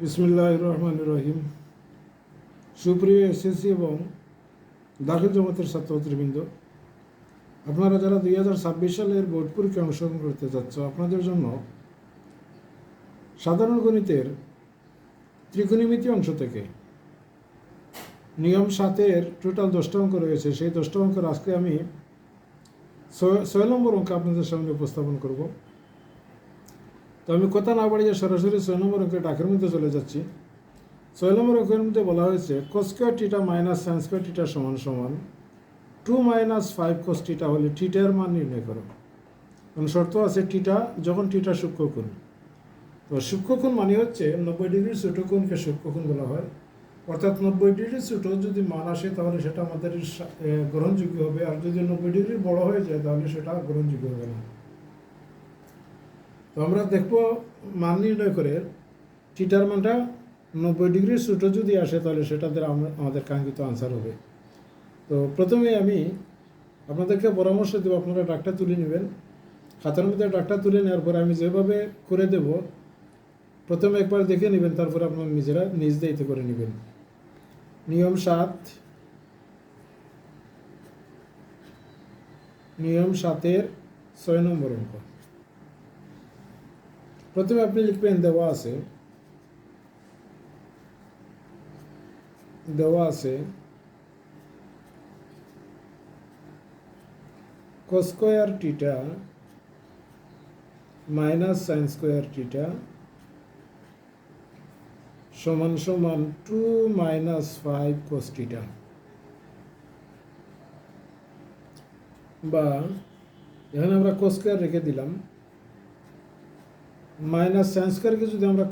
বিসমুল্লাহ রহমান রহিম সুপ্রিয় এসএসসি এবং দাখিল জমাতের ছাত্রছাত্রীবৃন্দ, আপনারা যারা দুই হাজার ছাব্বিশ সালের বোর্ড পরীক্ষায় অংশগ্রহণ করতে যাচ্ছ, আপনাদের জন্য সাধারণ গণিতের ত্রিকোণমিতি অংশ থেকে নিয়ম সাতের টোটাল দশটা অঙ্ক রয়েছে। সেই দশটা অঙ্কের আজকে আমি ছয় নম্বর অঙ্ক আপনাদের সামনে উপস্থাপন করব। তো আমি কথা না বাড়িয়ে সরাসরি ছয় নম্বর অঙ্কের ডাকের মধ্যে চলে যাচ্ছি। ছয় নম্বর অঙ্কের মধ্যে বলা হয়েছে cos square theta minus sine square theta সমান সমান two minus five cos theta হলে টিটার মান নির্ণয় করো। কারণ শর্ত আছে টিটা যখন টিটা সূক্ষ্মকোণ। তো সূক্ষ্মকোণ মানে হচ্ছে নব্বই ডিগ্রির ছোটো কোণকে সূক্ষ্মকোণ বলা হয়। অর্থাৎ নব্বই ডিগ্রির ছোটো যদি মান আসে তাহলে সেটা আমাদের গ্রহণযোগ্য হবে। আর যদি নব্বই ডিগ্রি বড় হয়ে যায় তাহলে সেটা গ্রহণযোগ্য হবে না। আমরা দেখব মান নির্ণয় করে টিটার মানটা নব্বই ডিগ্রির ছোটো যদি আসে তাহলে সেটা দ্বারা আমাদের কাঙ্ক্ষিত আনসার হবে। তো প্রথমে আমি আপনাদেরকে পরামর্শ দেবো, আপনারা ডাকটা তুলে নেবেন। খাতার মধ্যে ডাকটা তুলে নেওয়ার পরে আমি যেভাবে করে দেব, প্রথমে একবার দেখে নেবেন, তারপরে আপনার নিজেরা নিজ দায়িত্ব করে নেবেন। নিয়ম সাত। নিয়ম সাতের ছয় নম্বর অঙ্ক। প্রথমে আপনি লিখবেন, দেওয়া আছে। দেওয়া আছে। Cos square theta minus sine square theta সমান সমান টু মাইনাস ফাইভ কোস টিটা বা এখানে আমরা কোস্কোয়ার রেখে দিলাম। মাইনাস সাইন স্কোয়ারকে যদি আমরা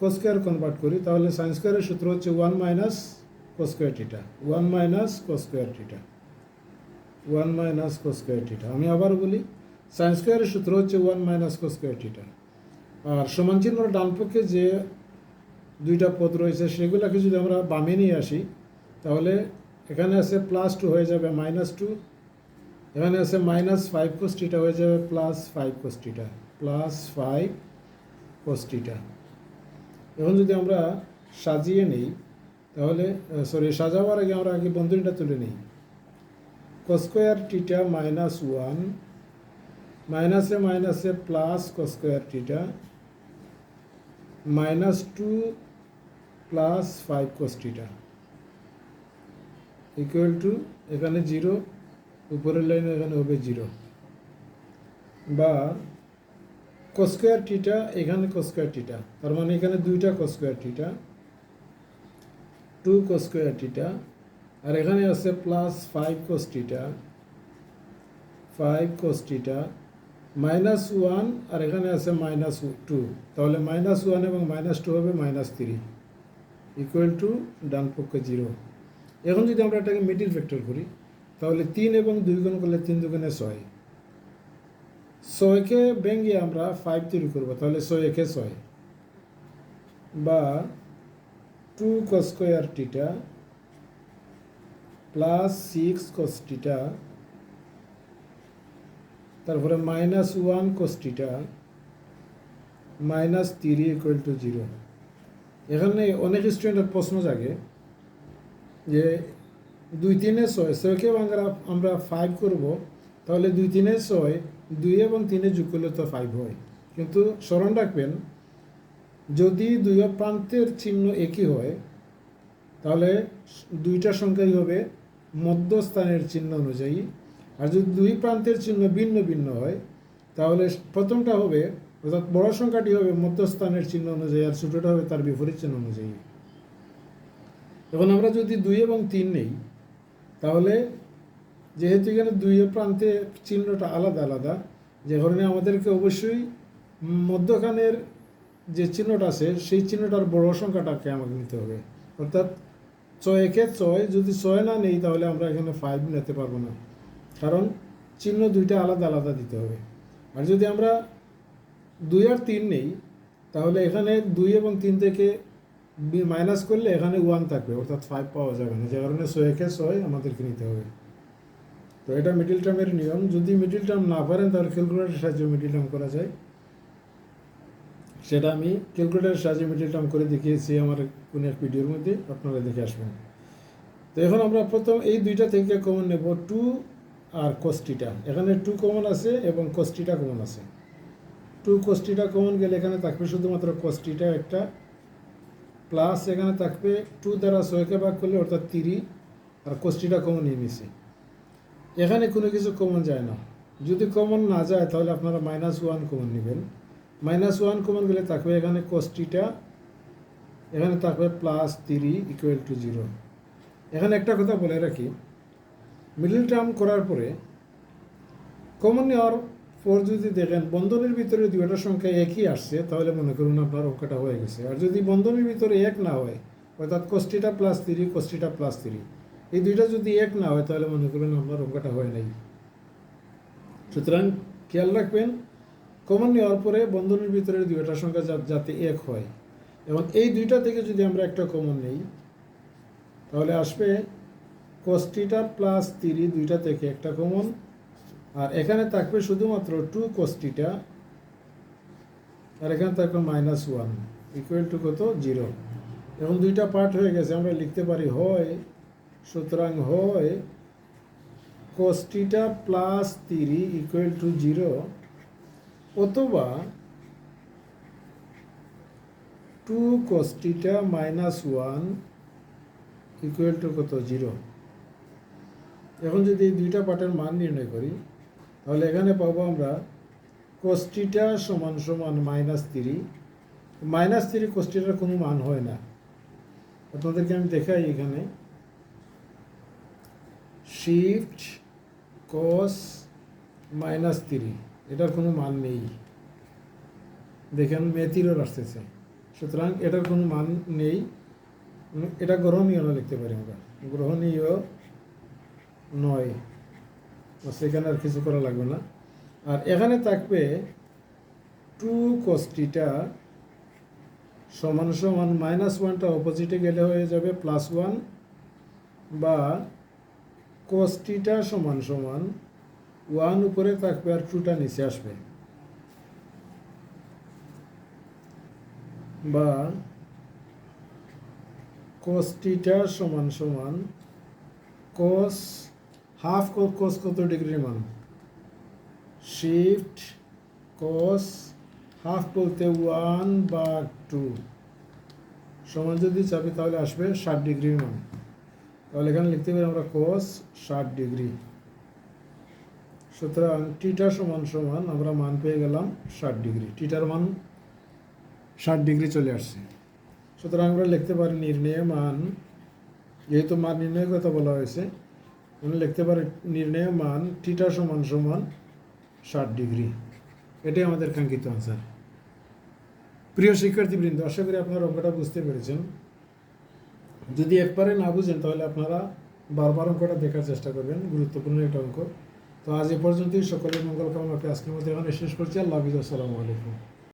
কোস্কোয়ার কনভার্ট করি, তাহলে সাইন স্কোয়ারের সূত্র হচ্ছে one minus cos square theta one minus cos square theta one minus cos square theta আমি আবার বলি সাইন স্কোয়ারের সূত্র হচ্ছে ওয়ান মাইনাস কোস্কোয়ার টিটা আর সমান চিহ্নর ডান পক্ষে যে দুইটা পদ রয়েছে, সেগুলোকে যদি আমরা বামে নিয়ে আসি, তাহলে এখানে আছে প্লাস টু হয়ে যাবে মাইনাস টু এখানে আছে মাইনাস ফাইভ কোস্টিটা হয়ে যাবে plus five cos theta plus five cos theta এখন যদি আমরা সাজিয়ে নেই, তাহলে সরি সাজাবার আগে আমরা আগে বন্ধনীটা তুলে নিই। কোস্কোয়ার টিটা মাইনাস ওয়ান মাইনাসে মাইনাসে plus cos square theta minus two plus five cos theta equal to এখানে জিরো উপরের লাইনে এখানে হবে জিরো বা কোস্কোয়ার টিটা এখানে কোস্কোয়ার টিটা তার মানে এখানে দুইটা কোস্কোয়ার টিটা টু কোস্কোয়ার টিটা আর এখানে আছে plus five cos theta five cos theta minus one আর এখানে আছে মাইনাস টু তাহলে মাইনাস ওয়ান এবং মাইনাস টু হবে মাইনাস থ্রি ইকুয়াল টু ডান পক্ষে জিরো এখন যদি আমরা এটাকে মিডিল ফ্যাক্টর করি, তাহলে তিন এবং দুই গুণ করলে তিন দুগুণে ছয়। ছয়কে ভেঙে আমরা ফাইভ তৈরি করব, তাহলে ছয় একে ছয়। বা two cos square theta plus six cos theta তারপরে minus one cos theta minus three equal to zero এখানে অনেক স্টুডেন্টের প্রশ্ন জাগে যে দুই তিনে ছয়, ছয়কে আমরা আমরা ফাইভ করব, তাহলে দুই তিনে ছয় দুই এবং তিনে যোগ করলে তো ফাইভ হয়। কিন্তু স্মরণ রাখবেন, যদি দুই প্রান্তের চিহ্ন একই হয়, তাহলে দুইটা সংখ্যাই হবে মধ্যস্থানের চিহ্ন অনুযায়ী। আর যদি দুই প্রান্তের চিহ্ন ভিন্ন ভিন্ন হয়, তাহলে প্রথমটা হবে, অর্থাৎ বড় সংখ্যাটি হবে মধ্যস্থানের চিহ্ন অনুযায়ী আর ছোটোটা হবে তার বিপরীত চিহ্ন অনুযায়ী। এখন আমরা যদি দুই এবং তিন নেই, তাহলে যেহেতু এখানে দুই প্রান্তে চিহ্নটা আলাদা আলাদা যে কারণে আমাদেরকে অবশ্যই মধ্যখানের যে চিহ্নটা আছে, সেই চিহ্নটার বড় সংখ্যাটাকে আমাকে নিতে হবে। অর্থাৎ ছয় একে ছয়, যদি ছয় না নেই, তাহলে আমরা এখানে ফাইভ নিতে পারব না। কারণ চিহ্ন দুইটা আলাদা আলাদা দিতে হবে। আর যদি আমরা দুই আর তিন নেই, তাহলে এখানে দুই এবং তিন থেকে মাইনাস করলে এখানে ওয়ান থাকবে। অর্থাৎ ফাইভ পাওয়া যাবে না। যে কারণে ছয় একে ছয় আমাদেরকে নিতে হবে। তো এটা মিডিল টার্মের নিয়ম। যদি মিডিল টার্ম না পারেন, তাহলে ক্যালকুলেটারের সাহায্যে মিডিল টার্ম করা যায়। সেটা আমি ক্যালকুলেটারের সাহায্যে মিডিল টার্ম করে দেখিয়েছি আমার কোনো এক ভিডিওর মধ্যে, আপনারা দেখে আসবেন। তো এখন আমরা প্রথম এই দুইটা থেকে কমন নেব টু আর কস্টিটা এখানে টু কমন আছে এবং কস্টিটা কমন আছে। টু কস্টিটা কমন গেলে এখানে থাকবে শুধুমাত্র কস্টিটা একটা প্লাস এখানে থাকবে টু দ্বারা ছয়কে ভাগ করলে অর্থাৎ তিরি, আর কস্টিটা কমন নিয়ে নিছে। এখানে কোনো কিছু কমন যায় না। যদি কমন না যায়, তাহলে আপনারা মাইনাস ওয়ান কমন নেবেন। মাইনাস ওয়ান কমন গেলে থাকবে এখানে কস্টিটা এখানে থাকবে plus three equal to zero এখানে একটা কথা বলে রাখি মিডল টার্ম করার পরে কমন নেওয়ার পর যদি দেখেন, বন্ধনের ভিতরে দুইটা সংখ্যা একই আসছে, তাহলে মনে করুন আপনার অঙ্কটা হয়ে গেছে। আর যদি বন্ধনের ভিতরে এক না হয়, অর্থাৎ কষ্টিটা প্লাস তিরি কষ্টিটা প্লাস তিরি এই দুইটা যদি এক না হয়, তাহলে মনে করবেন আপনার অঙ্কটা হয় নাই। সুতরাং খেয়াল রাখবেন কমন নেওয়ার পরে বন্ধনের ভিতরে দুইটা সংখ্যা যাতে এক হয়। এবং এই দুইটা থেকে যদি আমরা একটা কমন নেই, তাহলে আসবে কস্টিটা প্লাস তিরি দুইটা থেকে একটা কমন আর এখানে থাকবে শুধুমাত্র টু কস্টিটা আর এখানে থাকবে মাইনাস ওয়ান ইকুয়াল টু কত? জিরো এবং দুইটা পার্ট হয়ে গেছে, আমরা লিখতে পারি হয় সুতরাং হয় cos theta plus three equal to zero অথবা two cos theta minus one equal to কত? জিরো এখন যদি এই দুইটা পার্টের মান নির্ণয় করি, তাহলে এখানে পাবো আমরা কোষ্টিটা সমান সমান মাইনাস তিরি মাইনাস তিরি কোষ্টিটার কোনো মান হয় না। আপনাদেরকে আমি দেখাই এখানে। শিফট কস মাইনাস থ্রি এটার কোনো মান নেই। দেখেন মেথিরও আসতেছে। সুতরাং এটার কোনো মান নেই। এটা গ্রহণীয় না লিখতে পারি আমরা। গ্রহণীয় নয়। সেখানে আর কিছু করা লাগবে না। আর এখানে থাকবে টু কস্টিটা সমান সমান মাইনাস ওয়ানটা অপোজিটে গেলে হয়ে যাবে প্লাস ওয়ান বা কস্টিটা সমান সমান ওয়ান উপরে থাকবে আর টুটা নিচে আসবে। বা কস্টিটা সমান সমান কস হাফ কস কত ডিগ্রির মান? শিফট কস হাফ বলতে ওয়ান বা টু সমান যদি চাপি তাহলে আসবে ষাট ডিগ্রির মান। তাহলে এখানে লিখতে পারি আমরা কস ষাট ডিগ্রি সুতরাং টিটা সমান সমান আমরা মান পেয়ে গেলাম ষাট ডিগ্রি টিটার মান ষাট ডিগ্রি চলে আসছে। সুতরাং আমরা লিখতে পারি নির্ণয় মান, যেহেতু মান নির্ণয়ের কথা বলা হয়েছে, আমরা লিখতে পারি নির্ণয় মান টিটা সমান সমান ষাট ডিগ্রি এটাই আমাদের কাঙ্ক্ষিত আনসার প্রিয় শিক্ষার্থীবৃন্দ, আশা করি আপনারা অঙ্কটা বুঝতে পেরেছেন। যদি একবারে না বুঝেন, তাহলে আপনারা বারবার অঙ্কটা দেখার চেষ্টা করবেন, গুরুত্বপূর্ণ একটা অঙ্ক। তো আজ এ পর্যন্তই, সকলের মঙ্গল কামনা করে আজকের মধ্যে এখানে শেষ করছি। আল্লাহ হাফিজ, আসসালামু আলাইকুম।